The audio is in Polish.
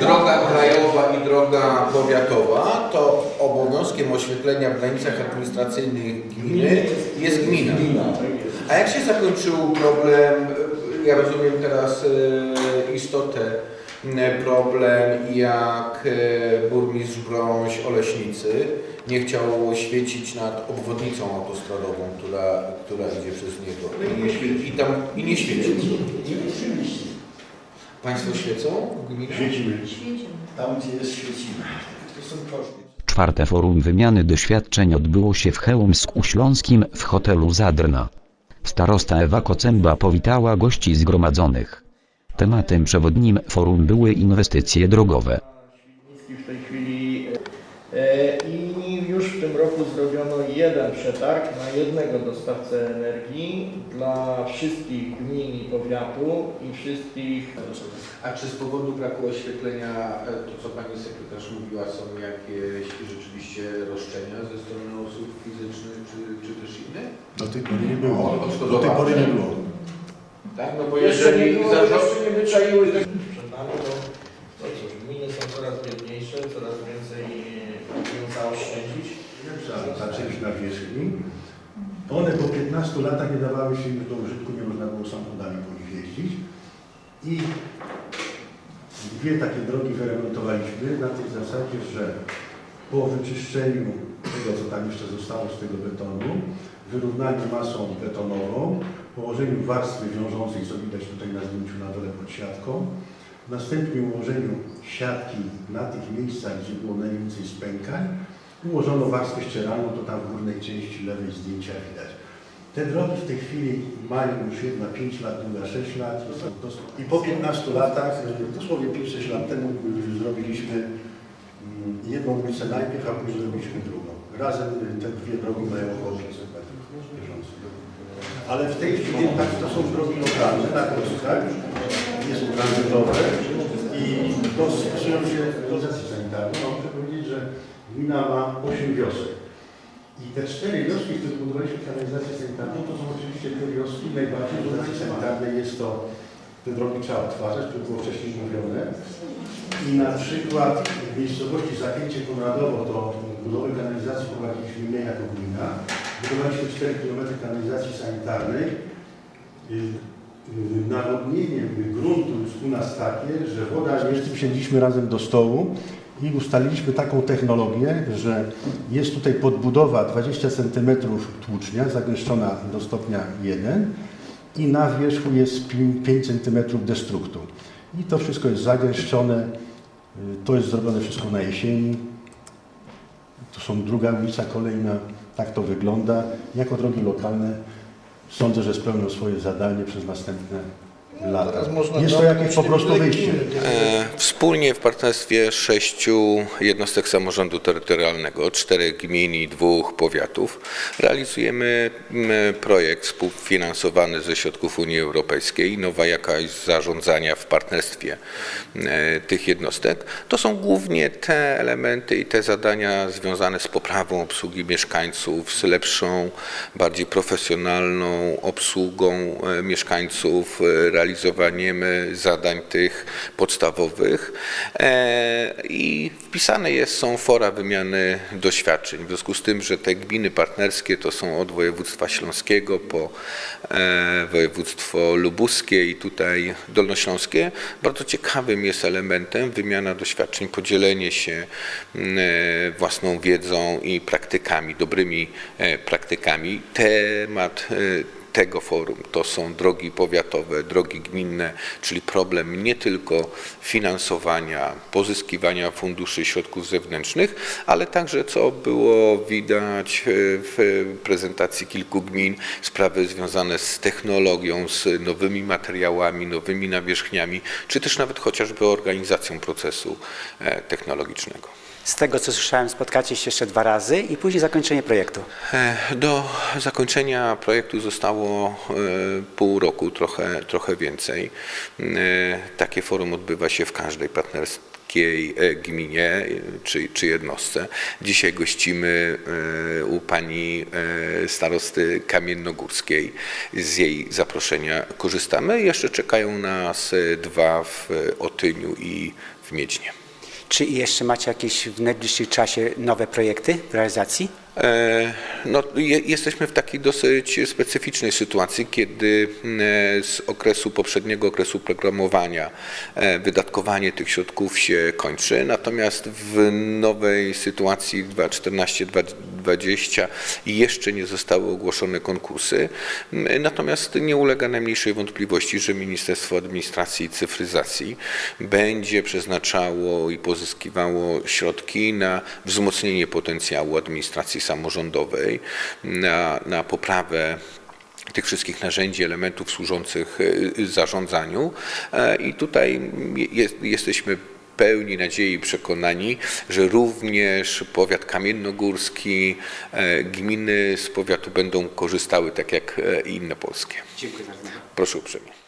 droga krajowa i droga powiatowa, to obowiązkiem oświetlenia w granicach administracyjnych gminy jest gmina. A jak się zakończył problem, ja rozumiem teraz e, istotę, problem jak e, burmistrz Brąź Oleśnicy nie chciał świecić nad obwodnicą autostradową, która, która idzie przez niego. I, i, tam, I nie świeci. Państwo świecą w gminie? Świecimy. Tam, gdzie jest, świecimy. To są koszty. Czwarte forum wymiany doświadczeń odbyło się w Chełmsku Śląskim w hotelu Zadrna. Starosta Ewa Kocęba powitała gości zgromadzonych. Tematem przewodnim forum były inwestycje drogowe. Świdnicki w tej chwili e, i już w zrobiono jeden przetarg na jednego dostawcę energii dla wszystkich gmin i powiatu i wszystkich A czy z powodu braku oświetlenia, e, to co Pani Sekretarz mówiła, są jakieś rzeczywiście roszczenia ze strony osób fizycznych, czy, czy też innych? Do tej pory nie było. O, Do tej pory nie było. Tak, no bo Jeszcze nie jeżeli było, zarząd... jeszcze nie wyczaiły przed nami, to, to cóż, gminy są coraz biedniejsze, coraz więcej chcą zaoszczędzić. Zaczęliśmy na wierzchni. One po 15 latach nie dawały się już do użytku, nie można było samochodami po nich jeździć. I dwie takie drogi wyremontowaliśmy na tej zasadzie, że po wyczyszczeniu tego, co tam jeszcze zostało z tego betonu, wyrównaniu masą betonową, położeniu warstwy wiążącej, co widać tutaj na zdjęciu na dole pod siatką, następnie ułożeniu siatki na tych miejscach, gdzie było najwięcej spękań, ułożono warstwę ścieralną, to tam w górnej części lewej zdjęcia widać. Te drogi w tej chwili mają już jedna 5 lat, druga 6 lat. I po 15 latach, y, dosłownie 5-6 lat temu zrobiliśmy mm, jedną ulicę najpierw, a później zrobiliśmy drugą. Razem y, te dwie drogi mają około 500 metrów. Ale w tej chwili tak, to są drogi lokalne na kostkach, nie są tranzytowe i dostosują się do sanitarnej. No, Muszę powiedzieć, że gmina ma 8 wiosek. I te cztery wioski, w których budowaliśmy kanalizację sanitarną, to są oczywiście te wioski najbardziej do sesji sanitarnej jest to, te drogi trzeba odtwarzać, to było wcześniej mówione. I na przykład w miejscowości Zapięcie Konradowo to budowę kanalizacji prowadziliśmy my jako gmina. Budowaliśmy 4 km kanalizacji sanitarnej. Y, y, Nawodnienie gruntu jest u nas takie, że woda jest... Wsiedliśmy razem do stołu i ustaliliśmy taką technologię, że jest tutaj podbudowa 20 cm tłucznia zagęszczona do stopnia 1 i na wierzchu jest pi- 5 cm destruktu. I to wszystko jest zagęszczone. Y, To jest zrobione wszystko na jesieni. To są druga ulica kolejna. Tak to wygląda. Jako drogi lokalne sądzę, że spełnią swoje zadanie przez następne lata. Jest to jakieś po prostu wyjście. E, Wspólnie w partnerstwie sześciu jednostek samorządu terytorialnego, czterech gmin i dwóch powiatów, realizujemy projekt współfinansowany ze środków Unii Europejskiej, nowa jakaś zarządzania w partnerstwie e, tych jednostek. To są głównie te elementy i te zadania związane z poprawą obsługi mieszkańców, z lepszą, bardziej profesjonalną obsługą e, mieszkańców, e, realizowaniem zadań tych podstawowych E, i wpisane jest, są fora wymiany doświadczeń. W związku z tym, że te gminy partnerskie to są od województwa śląskiego po e, województwo lubuskie i tutaj dolnośląskie, bardzo ciekawym jest elementem wymiana doświadczeń, podzielenie się m, e, własną wiedzą i praktykami, dobrymi praktykami. Temat tego forum to są drogi powiatowe, drogi gminne, czyli problem nie tylko finansowania, pozyskiwania funduszy środków zewnętrznych, ale także, co było widać e, w prezentacji kilku gmin, sprawy związane z technologią, z nowymi materiałami, nowymi nawierzchniami, czy też nawet chociażby organizacją procesu e, technologicznego. Z tego co słyszałem, spotkacie się jeszcze dwa razy i później zakończenie projektu. E, Do zakończenia projektu zostało e, pół roku, trochę, trochę więcej. E, Takie forum odbywa się w każdej partnerskiej e, gminie czy, czy jednostce. Dzisiaj gościmy u pani starosty Kamiennogórskiej. Z jej zaproszenia korzystamy. Jeszcze czekają nas dwa w Otyniu i w Miedźnie. Czy jeszcze macie jakieś w najbliższym czasie nowe projekty realizacji? E, No, je, jesteśmy w takiej dosyć specyficznej sytuacji, kiedy e, z okresu poprzedniego okresu programowania e, wydatkowanie tych środków się kończy, natomiast w nowej sytuacji 2014-2020 jeszcze nie zostały ogłoszone konkursy, natomiast nie ulega najmniejszej wątpliwości, że Ministerstwo Administracji i Cyfryzacji będzie przeznaczało i pozyskiwało środki na wzmocnienie potencjału administracji samorządowej, na, na poprawę tych wszystkich narzędzi, elementów służących y, zarządzaniu. E, i tutaj jest, jesteśmy pełni nadziei i przekonani, że również powiat kamiennogórski, e, gminy z powiatu będą korzystały tak jak e, i inne polskie. Dziękuję bardzo. Proszę uprzejmie.